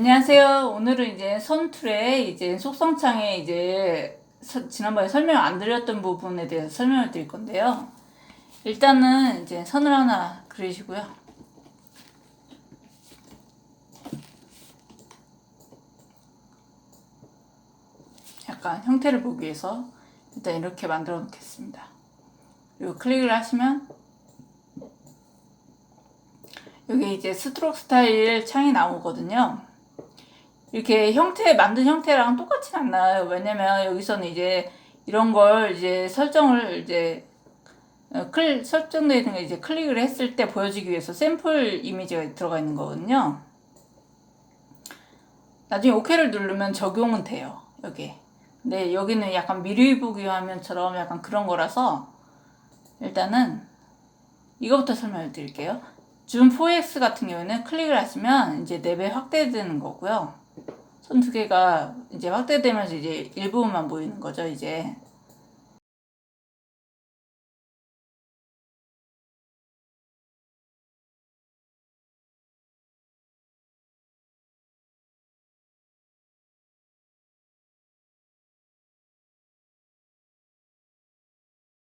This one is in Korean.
안녕하세요. 오늘은 이제 선툴의 이제 속성창에 이제 서- 지난번에 설명 안 드렸던 부분에 대해서 설명을 드릴 건데요. 일단은 이제 선을 하나 그리시고요. 약간 형태를 보기 위해서 일단 이렇게 만들어 놓겠습니다. 그리고 클릭을 하시면 여기 이제 스트로크 스타일 창이 나오거든요. 이렇게 형태 만든 형태랑 똑같진 않나요? 왜냐면 여기서는 이제 이런 걸 이제 설정을 이제 어, 클 설정되어 있는 거 이제 클릭을 했을 때 보여주기 위해서 샘플 이미지가 들어가 있는 거거든요. 나중에 OK를 누르면 적용은 돼요. 여기. 근데 여기는 약간 미리 보기 화면처럼 약간 그런 거라서 일단은 이거부터 설명을 드릴게요. 줌 4X 같은 경우에는 클릭을 하시면 이제 4배 확대되는 거고요. 손두 개가 이제 확대되면서 이제 일부분만 보이는 거죠, 이제.